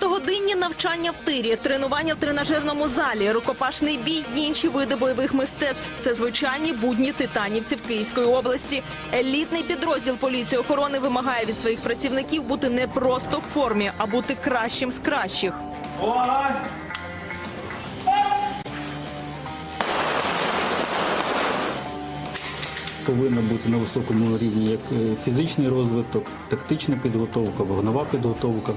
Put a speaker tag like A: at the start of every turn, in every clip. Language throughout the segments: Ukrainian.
A: Багатогодинні навчання в тирі, тренування в тренажерному залі, рукопашний бій і інші види бойових мистецтв. Це звичайні будні титанівців Київської області. Елітний підрозділ поліції охорони вимагає від своїх працівників бути не просто в формі, а бути кращим з кращих.
B: повинна бути на високому рівні як е, фізичний розвиток, тактична підготовка, вогнова підготовка,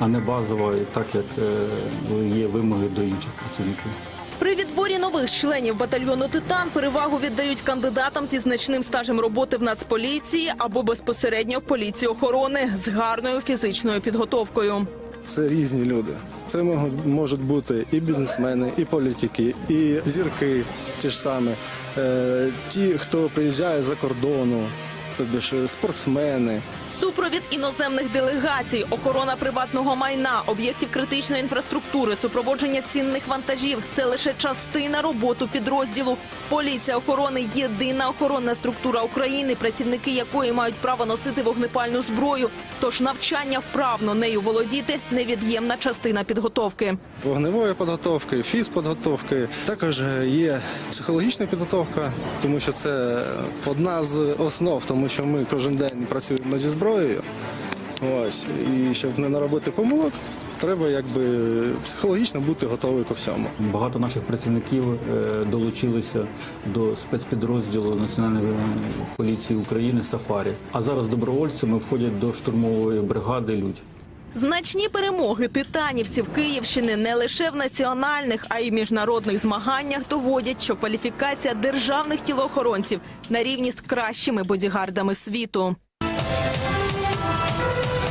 B: а не базова, так як е, є вимоги до інших працівників.
A: При відборі нових членів батальйону Титан перевагу віддають кандидатам зі значним стажем роботи в Нацполіції або безпосередньо в поліції охорони з гарною фізичною підготовкою.
C: Це різні люди. Це можуть- можуть бути і бізнесмени, і політики, і зірки, ті ж самі, е, ті, хто приїжджає за кордону, тобі ж спортсмени.
A: Супровід іноземних делегацій, охорона приватного майна, об'єктів критичної інфраструктури, супроводження цінних вантажів це лише частина роботи підрозділу. Поліція охорони єдина охоронна структура України, працівники якої мають право носити вогнепальну зброю. Тож навчання вправно нею володіти невід'ємна частина підготовки.
C: Вогневої підготовки, фізпідготовки. Також є психологічна підготовка, тому що це одна з основ, тому що ми кожен день працюємо зі зброєю. Ось і щоб не наробити помилок, треба якби психологічно бути готовий ко всьому.
B: Багато наших працівників е, долучилися до спецпідрозділу Національної поліції України Сафарі. А зараз добровольцями входять до штурмової бригади Людь.
A: Значні перемоги титанівців Київщини не лише в національних, а й міжнародних змаганнях доводять, що кваліфікація державних тілоохоронців на рівні з кращими бодігардами світу.